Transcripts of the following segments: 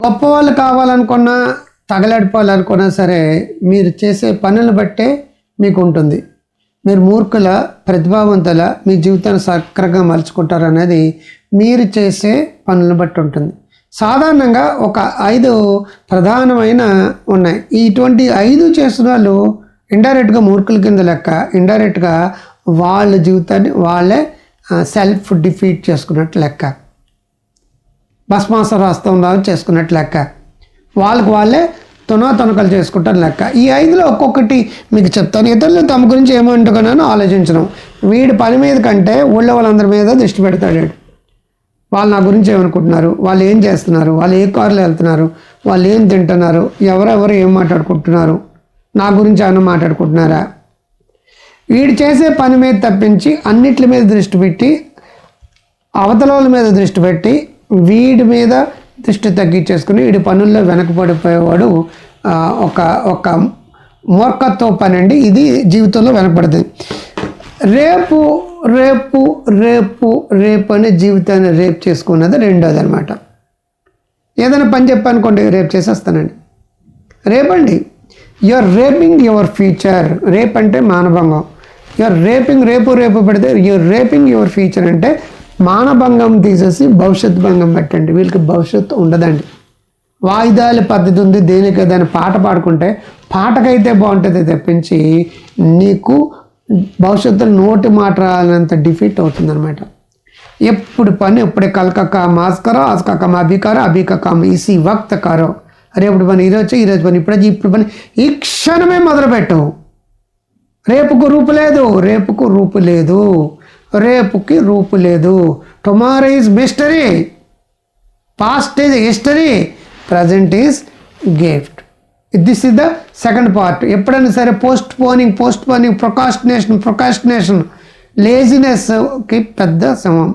గొప్ప వాళ్ళు కావాలనుకున్నా తగలడిపోవాలనుకున్నా సరే మీరు చేసే పనులు బట్టే మీకు ఉంటుంది మీరు మూర్ఖుల ప్రతిభావంతుల మీ జీవితాన్ని సక్రంగా మలుచుకుంటారు అనేది మీరు చేసే పనులను బట్టి ఉంటుంది. సాధారణంగా ఒక ఐదు ప్రధానమైన ఉన్నాయి. ఇటువంటి ఐదు చేసిన వాళ్ళు ఇండైరెక్ట్గా మూర్ఖుల కింద లెక్క ఇండైరెక్ట్గా వాళ్ళ జీవితాన్ని వాళ్ళే సెల్ఫ్ డిఫీట్ చేసుకున్నట్టు లెక్క. భస్మాస రాష్ట్రంలాగా చేసుకున్నట్టు లెక్క. వాళ్ళకి వాళ్ళే తునా తునకలు చేసుకుంటారు లెక్క. ఈ ఐదులో ఒక్కొక్కటి మీకు చెప్తాను. ఇతరులు తమ గురించి ఏమంటున్నానో ఆలోచించడం వీడి పని మీద కంటే ఊళ్ళో వాళ్ళందరి మీద దృష్టి పెడతాడు వాళ్ళు నా గురించి ఏమనుకుంటున్నారు? వాళ్ళు ఏం చేస్తున్నారు? వాళ్ళు ఏ కార్లో వెళ్తున్నారు? వాళ్ళు ఏం తింటున్నారు? ఎవరెవరు ఏం మాట్లాడుకుంటున్నారు? నా గురించి ఏమైనా మాట్లాడుకుంటున్నారా? వీడు చేసే పని మీద తప్పించి అన్నిటి మీద దృష్టి పెట్టి అవతల వాళ్ళ మీద దృష్టి పెట్టి వీడి మీద దృష్టి తగ్గించేసుకుని వీడి పనుల్లో వెనకబడిపోయేవాడు ఒక ఒక మూర్ఖత్వ పని అండి. ఇది జీవితంలో వెనకబడుతుంది రేపు రేపు రేపు రేపు అనే జీవితాన్ని రేపు చేసుకున్నది రెండోది అనమాట ఏదైనా పని చెప్పనుకోండి రేపు చేసేస్తానండి. రేపండి. Your raping your future rape అంటే మానభంగం. యువర్ రేపింగ్ రేపు రేపు పెడితే యువర్ రేపింగ్ యువర్ ఫ్యూచర్ అంటే మానభంగం తీసేసి భవిష్యత్ భంగం పెట్టండి. వీళ్ళకి భవిష్యత్తు ఉండదండి. వాయిదాల పద్ధతి ఉంది. దేనికి దాని పాట పాడుకుంటే పాటకైతే బాగుంటుంది తప్పించి నీకు భవిష్యత్తులో నోటి మాట రానంత డిఫీట్ అవుతుందన్నమాట. ఎప్పుడు పని ఎప్పుడే కలకక్క మాస్కరో కరో మా అభి కరో అభి ఇసి వక్త కరో రేపు పని ఈరోజు ఈరోజు పని ఇప్పుడే ఇప్పుడు పని. ఈ క్షణమే మొదలుపెట్టవు రేపుకు రూపు లేదు రేపుకు రూపు లేదు. రేపుకి రూపు లేదు. Tomorrow is mystery past is history present is gift this is the second part ఎప్పుడైనా సరే postponing postponing procrastination procrastination లేజినెస్కి పెద్ద సమం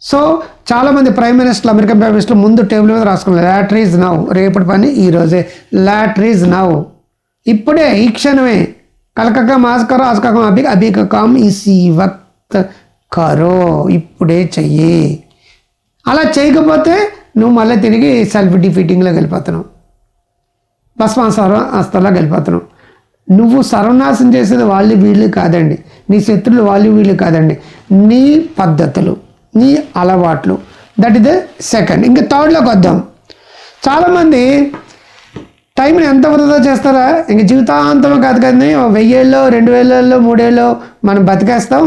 సో చాలామంది ప్రైమ్ మినిస్టర్లు అమెరికన్ ప్రైమ్ మినిస్టర్ ముందు టేబుల్ మీద రాసుకున్నారు. లాటరీస్ నవ్ రేపటి పని ఈ రోజే. లాటరీస్ నవ్ ఇప్పుడే ఈ క్షణమే. కలకక మాస్కరో ఆస్కకం అభి అభికకం ఇసి వక్త్ కరో ఇప్పుడే చెయ్యి అలా చేయకపోతే నువ్వు మళ్ళీ తిరిగి సెల్ఫ్ డిఫీటింగ్లోకి వెళ్ళిపోతున్నావు భస్మాసరం అస్తలా వెళ్ళిపోతున్నావు నువ్వు సర్వనాశం చేసేది వాళ్ళు వీళ్ళు కాదండి నీ శత్రులు వాళ్ళు వీళ్ళు కాదండి నీ పద్ధతులు నీ అలవాట్లు దట్ ఇస్ ద సెకండ్ ఇంకా థర్డ్లోకి వద్దాం చాలామంది టైంని ఎంత వృధా చేస్తారా? ఇంక జీవితాంతం కాదు కదండి వెయ్యేళ్ళలో రెండు వేలలో మూడేళ్ళలో మనం బతికేస్తాం.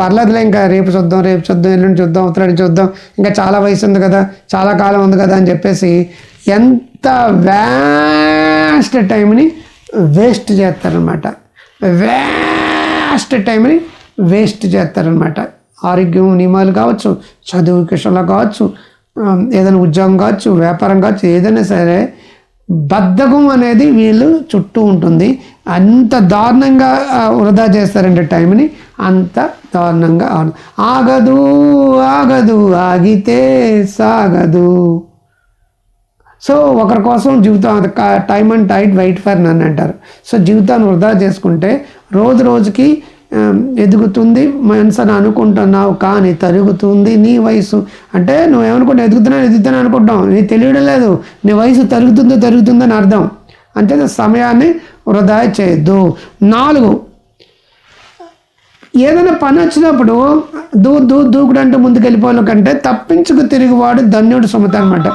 పర్లేదులే ఇంకా రేపు చూద్దాం రేపు చూద్దాం ఎల్లుండి చూద్దాం ఉత్తరాడి చూద్దాం. ఇంకా చాలా వయసు ఉంది కదా చాలా కాలం ఉంది కదా అని చెప్పేసి ఎంత వేస్ట్ టైంని వేస్ట్ చేస్తారనమాట వేస్ట్ టైంని వేస్ట్ చేస్తారనమాట ఆరోగ్యం నియమాలు కావచ్చు చదువు విషయంలో కావచ్చు ఏదైనా ఉద్యోగం కావచ్చు వ్యాపారం కావచ్చు ఏదైనా సరే బద్ధకం అనేది వీళ్ళు చుట్టూ ఉంటుంది. అంత దారుణంగా వృధా చేస్తారంటే టైంని అంత దారుణంగా ఆగదు ఆగదు ఆగితే సాగదు. సో ఒకరి కోసం జీవితం time and tide wait for నన్ను అంటారు. సో జీవితాన్ని వృధా చేసుకుంటే రోజు రోజుకి ఎదుగుతుంది మనసు అని అనుకుంటున్నావు కానీ తరుగుతుంది నీ వయసు. అంటే నువ్వు ఏమనుకుంటావు ఎదుగుతున్నావు ఎదుగుతాను అనుకుంటాం నీ తెలియడం లేదు. నీ వయసు తరుగుతుందో తరుగుతుందని అర్థం. అంటే సమయాన్ని వృధా చేయొద్దు. నాలుగు ఏదైనా పని వచ్చినప్పుడు దూ దూ దూకుడు అంటే ముందుకు వెళ్ళిపోవడం కంటే తప్పించుకు తిరిగివాడు ధన్యుడు సుమత అనమాట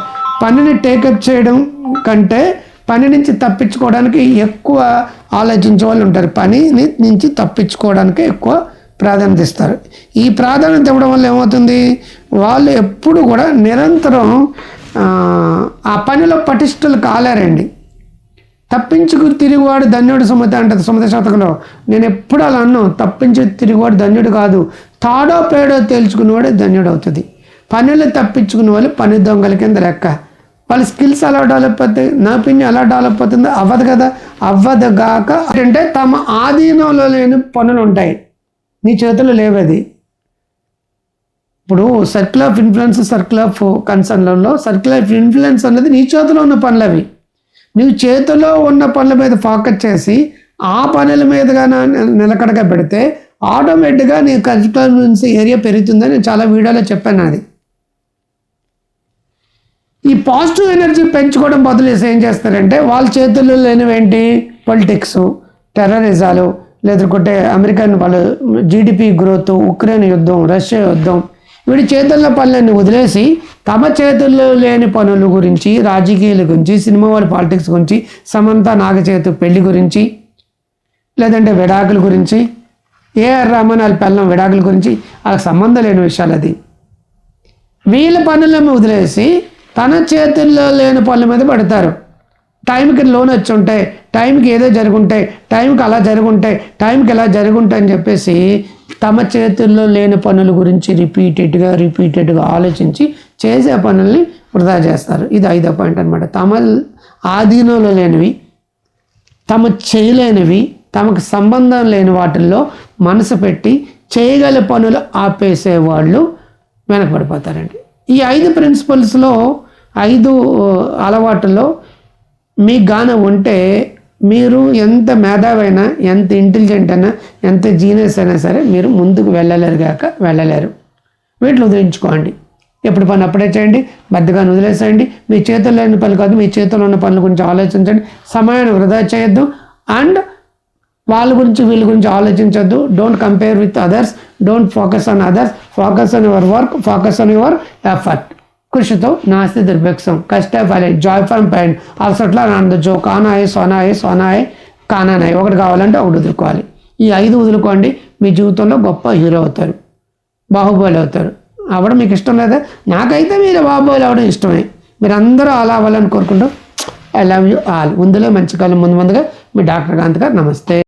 పనిని టేకప్ చేయడం కంటే పని నుంచి తప్పించుకోవడానికి ఎక్కువ ఆలోచించే వాళ్ళు ఉంటారు. పనిని నుంచి తప్పించుకోవడానికి ఎక్కువ ప్రాధాన్యత ఇస్తారు. ఈ ప్రాధాన్యత ఇవ్వడం వల్ల ఏమవుతుంది? వాళ్ళు ఎప్పుడు కూడా నిరంతరం ఆ, పనిలో పటిష్టలు కాలేరండి. తప్పించుకు తిరుగువాడు ధన్యుడు సుమతి అంటది సుమతి శతకంలో. నేను ఎప్పుడు అలా అన్నాను తప్పించు తిరుగువాడు ధన్యుడు కాదు. తాడో పేడో తేల్చుకునేవాడే ధన్యుడు అవుతుంది. పనులు తప్పించుకునే వాళ్ళు పని దొంగల కింద లెక్క. వాళ్ళ స్కిల్స్ ఎలా డెవలప్ అవుతాయి నా పిన్ని ఎలా డెవలప్ అవుతుందో అవ్వదు కదా? అవ్వదు గాక అంటే తమ ఆధీనంలో లేని పనులు ఉంటాయి. నీ చేతుల్లో లేవది ఇప్పుడు circle of influence circle of కన్సర్న్లలో circle of influence అనేది నీ చేతిలో ఉన్న పనులు అవి. నువ్వు చేతిలో ఉన్న పనుల మీద ఫోకస్ చేసి ఆ పనుల మీదుగా నా- నిలకడగా పెడితే ఆటోమేటిక్గా నీ కన్ఫ్లుయెన్స్ ఏరియా పెరుగుతుందని నేను చాలా వీడియోలో చెప్పాను అది ఈ పాజిటివ్ ఎనర్జీ పెంచుకోవడం బదులేసి ఏం చేస్తారంటే వాళ్ళ చేతుల్లో లేనివేంటి? పొలిటిక్స్ టెర్రరిజాలు లేదంటే అమెరికన్ వాళ్ళు జీడిపి గ్రోత్ ఉక్రెయిన్ యుద్ధం రష్యా యుద్ధం వీడి చేతుల్లో పనులన్నీ వదిలేసి తమ చేతుల్లో లేని పనుల గురించి రాజకీయాల గురించి సినిమా వాళ్ళ పాలిటిక్స్ గురించి సమంత నాగచేతు పెళ్ళి గురించి లేదంటే విడాకుల గురించి ఏఆర్ రామన్ వాళ్ళ పిల్లం విడాకుల గురించి ఆ సంబంధం లేని విషయాలు అది. వీళ్ళ పనులను వదిలేసి తన చేతుల్లో లేని పనుల మీద పడతారు. టైంకి లోన్ వచ్చి ఉంటాయి టైంకి ఏదో జరుగుంటాయి టైంకి అలా జరుగుంటాయి టైంకి ఎలా జరుగుంటాయి అని చెప్పేసి తమ చేతుల్లో లేని పనుల గురించి రిపీటెడ్గా రిపీటెడ్గా ఆలోచించి చేసే పనుల్ని వృధా చేస్తారు. ఇది ఐదో పాయింట్ అనమాట తమ ఆధీనంలో లేనివి తమ చేయలేనివి తమకు సంబంధం లేని వాటిల్లో మనసు పెట్టి చేయగల పనులు ఆపేసే వాళ్ళు వెనకబడిపోతారండి. ఈ ఐదు ప్రిన్సిపల్స్లో ఐదు అలవాటులో మీకు గాన ఉంటే మీరు ఎంత మేధావైనా ఎంత ఇంటెలిజెంట్ అయినా ఎంత జీనియస్ అయినా సరే మీరు ముందుకు వెళ్ళలేరు కాక వెళ్ళలేరు. వీటిని ఉదయించుకోండి ఎప్పుడు పని అప్పుడే చేయండి బద్దగా వదిలేసేయండి. మీ చేతుల్లో లేని పనులు కాదు మీ చేతుల్లో ఉన్న పనుల గురించి ఆలోచించండి. సమయాన్ని వృధా చేయొద్దు. అండ్ వాళ్ళ గురించి వీళ్ళ గురించి ఆలోచించద్దు. Don't compare with others don't focus on others focus on your work focus on your effort కృషితో నాస్తి దుర్భిక్షం. కష్ట ఫలే జాయ్ ఫ్రమ్ పెయిన్ అలసట్లా ఆనందించు కానాయి సోనాయి సోనాయి కానానాయి. ఒకటి కావాలంటే ఒకటి వదులుకోవాలి. ఈ ఐదు వదులుకోండి. మీ జీవితంలో గొప్ప హీరో అవుతారు. బాహుబలి అవుతారు. అవ్వడం మీకు ఇష్టం లేదా? నాకైతే మీరు బాహుబలి అవడం ఇష్టమే. మీరు అందరూ అలా అవ్వాలని కోరుకుంటూ ఐ లవ్ యూ ఆల్ ముందులో మంచి కాలం ముందు ముందుగా మీ డాక్టర్ కాంత్ గారు నమస్తే.